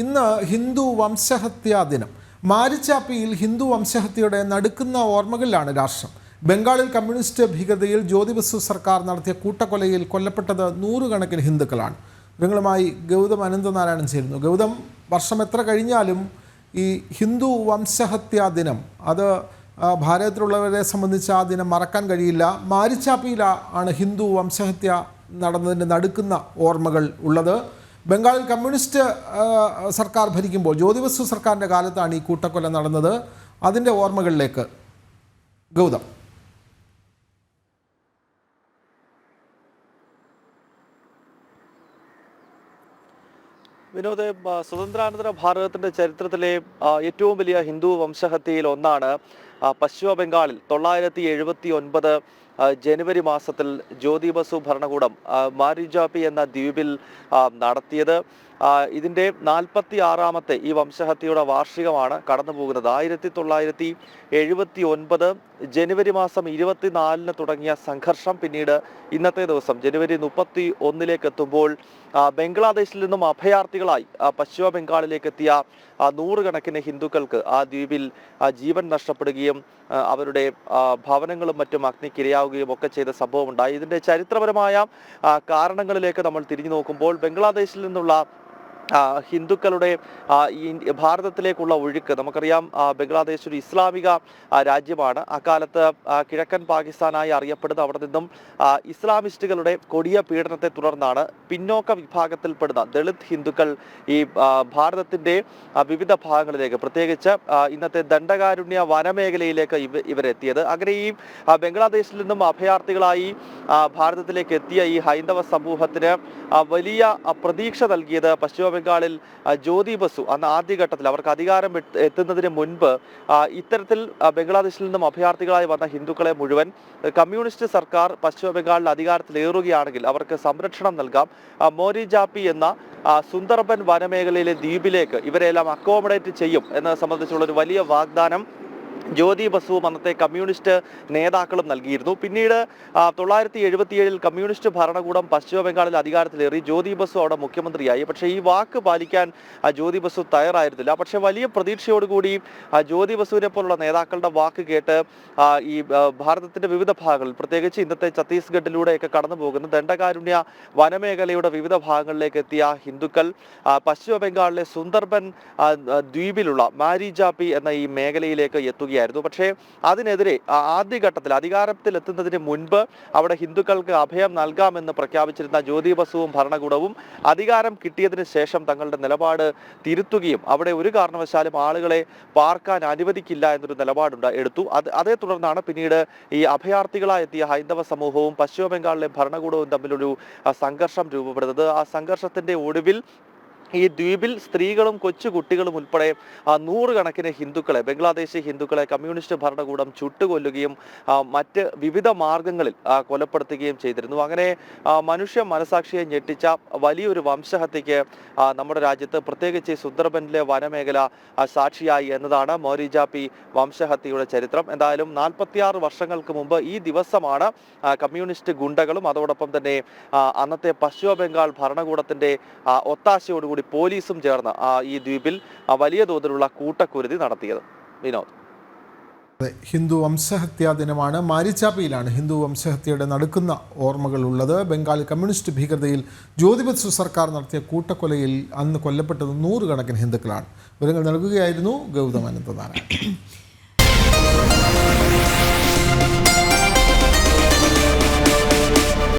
ഇന്ന് ഹിന്ദു വംശഹത്യാ ദിനം. മാരിച്ചാപ്പിയിൽ ഹിന്ദു വംശഹത്യയുടെ നടുക്കുന്ന ഓർമ്മകളിലാണ് രാഷ്ട്രം. ബംഗാളിൽ കമ്മ്യൂണിസ്റ്റ് ഭീകരതയിൽ ജ്യോതി ബസു സർക്കാർ നടത്തിയ കൂട്ടക്കൊലയിൽ കൊല്ലപ്പെട്ടത് നൂറുകണക്കിന് ഹിന്ദുക്കളാണ്. വിവരങ്ങളുമായി ഗൗതം അനന്തനാരായണൻ ചേരുന്നു. ഗൗതം വർഷം എത്ര കഴിഞ്ഞാലും ഈ ഹിന്ദു വംശഹത്യാ ദിനം അത് ഭാരതത്തിലുള്ളവരെ സംബന്ധിച്ച് ആ ദിനം മറക്കാൻ കഴിയില്ല. മാരിച്ചാപ്പിയിലാണ് ഹിന്ദു വംശഹത്യ നടന്നതിന്റെ നടുക്കുന്ന ഓർമ്മകൾ ഉള്ളത്. ബംഗാളിൽ കമ്മ്യൂണിസ്റ്റ് സർക്കാർ ഭരിക്കുമ്പോൾ ജ്യോതിബസു സർക്കാരിന്റെ കാലത്താണ് ഈ കൂട്ടക്കൊല നടന്നത്. അതിന്റെ ഓർമ്മകളിലേക്ക് ഗൗതം. വിനോദ് സ്വതന്ത്രാനന്തര ഭാരതത്തിന്റെ ചരിത്രത്തിലെ ഏറ്റവും വലിയ ഹിന്ദു വംശഹത്യയിൽ ഒന്നാണ് പശ്ചിമ ബംഗാളിൽ തൊള്ളായിരത്തി എഴുപത്തി ഒൻപത് ജനുവരി മാസത്തിൽ ജ്യോതി ബസു ഭരണകൂടം മാരിജാപി എന്ന ദ്വീപിൽ നടത്തിയത്. ഇതിന്റെ നാൽപ്പത്തി ആറാമത്തെ ഈ വംശഹത്യയുടെ വാർഷികമാണ് കടന്നു പോകുന്നത് ആയിരത്തി തൊള്ളായിരത്തി എഴുപത്തി ഒൻപത് ജനുവരി മാസം ഇരുപത്തിനാലിന് തുടങ്ങിയ സംഘർഷം പിന്നീട് ഇന്നത്തെ ദിവസം ജനുവരി മുപ്പത്തി ഒന്നിലേക്ക് എത്തുമ്പോൾ ബംഗ്ലാദേശിൽ നിന്നും അഭയാർത്ഥികളായി പശ്ചിമ ബംഗാളിലേക്ക് എത്തിയ നൂറുകണക്കിന് ഹിന്ദുക്കൾക്ക് ആ ദ്വീപിൽ ജീവൻ നഷ്ടപ്പെടുകയും ആ, അവരുടെ ഭവനങ്ങളും മറ്റും അഗ്നിക്കിരയാവുകയും ഒക്കെ ചെയ്ത സംഭവം ഉണ്ടായി ഇതിന്റെ ചരിത്രപരമായ കാരണങ്ങളിലേക്ക് നമ്മൾ തിരിഞ്ഞു നോക്കുമ്പോൾ ബംഗ്ലാദേശിൽ നിന്നുള്ള ഹിന്ദുക്കളുടെ ഭാരതത്തിലേക്കുള്ള ഒഴുക്ക് നമുക്കറിയാം ബംഗ്ലാദേശ് ഒരു ഇസ്ലാമിക രാജ്യമാണ്. അക്കാലത്ത് കിഴക്കൻ പാകിസ്ഥാനായി അറിയപ്പെടുന്ന അവിടെ നിന്നും ഇസ്ലാമിസ്റ്റുകളുടെ കൊടിയ പീഡനത്തെ തുടർന്നാണ് പിന്നോക്ക വിഭാഗത്തിൽപ്പെടുന്ന ദളിത് ഹിന്ദുക്കൾ ഈ ഭാരതത്തിന്റെ വിവിധ ഭാഗങ്ങളിലേക്ക് പ്രത്യേകിച്ച് ഇന്നത്തെ ദണ്ഡകാരുണ്യ വനമേഖലയിലേക്ക് ഇവ ഇവരെത്തിയത്. അങ്ങനെ ഈ ബംഗ്ലാദേശിൽ നിന്നും അഭയാർത്ഥികളായി ഭാരതത്തിലേക്ക് എത്തിയ ഈ ഹൈന്ദവ സമൂഹത്തിന് വലിയ പ്രതീക്ഷ നൽകിയത് പശ്ചിമ ബംഗാളിൽ ജ്യോതി ബസു അന്ന് ആദ്യഘട്ടത്തിൽ അവർക്ക് അധികാരം എത്ത് എത്തുന്നതിന് മുൻപ് ഇത്തരത്തിൽ ബംഗ്ലാദേശിൽ നിന്നും അഭയാർത്ഥികളായി വന്ന ഹിന്ദുക്കളെ മുഴുവൻ കമ്മ്യൂണിസ്റ്റ് സർക്കാർ പശ്ചിമ ബംഗാളിൽ അധികാരത്തിലേറുകയാണെങ്കിൽ അവർക്ക് സംരക്ഷണം നൽകാം. മോരി ജാപ്പി എന്ന സുന്ദർബൻ വനമേഖലയിലെ ദ്വീപിലേക്ക് ഇവരെല്ലാം അക്കോമഡേറ്റ് ചെയ്യും എന്നത് സംബന്ധിച്ചുള്ള ഒരു വലിയ വാഗ്ദാനം ജ്യോതി ബസുവും അന്നത്തെ കമ്മ്യൂണിസ്റ്റ് നേതാക്കളും നൽകിയിരുന്നു. പിന്നീട് തൊള്ളായിരത്തി എഴുപത്തിയേഴിൽ കമ്മ്യൂണിസ്റ്റ് ഭരണകൂടം പശ്ചിമ ബംഗാളിൽ അധികാരത്തിലേറി ജ്യോതി ബസു അവിടെ മുഖ്യമന്ത്രിയായി. പക്ഷേ ഈ വാക്ക് പാലിക്കാൻ ജ്യോതി ബസു തയ്യാറായിരുന്നില്ല. പക്ഷേ വലിയ പ്രതീക്ഷയോടുകൂടി ജ്യോതി ബസുവിനെ പോലുള്ള നേതാക്കളുടെ വാക്ക് കേട്ട് ഈ ഭാരതത്തിന്റെ വിവിധ ഭാഗങ്ങളിൽ പ്രത്യേകിച്ച് ഇന്നത്തെ ഛത്തീസ്ഗഡിലൂടെയൊക്കെ കടന്നു പോകുന്ന ദണ്ഡകാരുണ്യ വനമേഖലയുടെ വിവിധ ഭാഗങ്ങളിലേക്ക് എത്തിയ ഹിന്ദുക്കൾ പശ്ചിമ ബംഗാളിലെ സുന്ദർബൻ ദ്വീപിലുള്ള മാരിജാപ്പി എന്ന ഈ മേഖലയിലേക്ക് എത്തുകയായിരുന്നു പക്ഷേ അതിനെതിരെ ആദ്യഘട്ടത്തിൽ അധികാരത്തിൽ എത്തുന്നതിന് മുൻപ് അവിടെ ഹിന്ദുക്കൾക്ക് അഭയം നൽകാമെന്ന് പ്രഖ്യാപിച്ചിരുന്ന ജ്യോതി ബസുവും ഭരണകൂടവും അധികാരം കിട്ടിയതിന് ശേഷം തങ്ങളുടെ നിലപാട് തിരുത്തുകയും അവിടെ ഒരു കാരണവശാലും ആളുകളെ പാർക്കാൻ അനുവദിക്കില്ല എന്നൊരു നിലപാടുണ്ട് എടുത്തു. അത് അതേ തുടർന്നാണ് പിന്നീട് ഈ അഭയാർത്ഥികളായി എത്തിയ ഹൈന്ദവ സമൂഹവും പശ്ചിമ ബംഗാളിലെ ഭരണകൂടവും തമ്മിലൊരു സംഘർഷം രൂപപ്പെടുന്നത്. ആ സംഘർഷത്തിന്റെ ഒടുവിൽ ഈ ദ്വീപിൽ സ്ത്രീകളും കൊച്ചു കുട്ടികളും ഉൾപ്പെടെ നൂറുകണക്കിന് ഹിന്ദുക്കളെ ബംഗ്ലാദേശി ഹിന്ദുക്കളെ കമ്മ്യൂണിസ്റ്റ് ഭരണകൂടം ചുട്ടുകൊല്ലുകയും മറ്റ് വിവിധ മാർഗങ്ങളിൽ കൊലപ്പെടുത്തുകയും ചെയ്തിരുന്നു. അങ്ങനെ മനുഷ്യ മനസാക്ഷിയെ ഞെട്ടിച്ച വലിയൊരു വംശഹത്യക്ക് നമ്മുടെ രാജ്യത്ത് പ്രത്യേകിച്ച് സുന്ദർബനിലെ വനമേഖല സാക്ഷിയായി എന്നതാണ് മോരിജാപ്പി വംശഹത്യയുടെ ചരിത്രം. എന്തായാലും നാൽപ്പത്തിയാറ് വർഷങ്ങൾക്ക് മുമ്പ് ഈ ദിവസമാണ് കമ്മ്യൂണിസ്റ്റ് ഗുണ്ടകളും അതോടൊപ്പം തന്നെ അന്നത്തെ പശ്ചിമ ബംഗാൾ ഭരണകൂടത്തിന്റെ ആ, ഒത്താശയോടുകൂടി പോലീസും ചേർന്ന് ആ, ഈ ദ്വീപിൽ വലിയ തോതിലുള്ള കൂട്ടക്കുരുതി നടത്തിയത്. വിനോദ്. ഹിന്ദു വംശഹത്യാ ദിനമാണ്. മാരിച്ചാപ്പിയിലാണ് ഹിന്ദു വംശഹത്യയുടെ നടക്കുന്ന ഓർമ്മകൾ ഉള്ളത് ബംഗാൾ കമ്മ്യൂണിസ്റ്റ് ഭീകരതയിൽ ജ്യോതിബത്സു സർക്കാർ നടത്തിയ കൂട്ടക്കൊലയിൽ അന്ന് കൊല്ലപ്പെട്ടത് നൂറുകണക്കിന് ഹിന്ദുക്കളാണ്. വിവരങ്ങൾ നൽകുകയായിരുന്നു ഗൗതം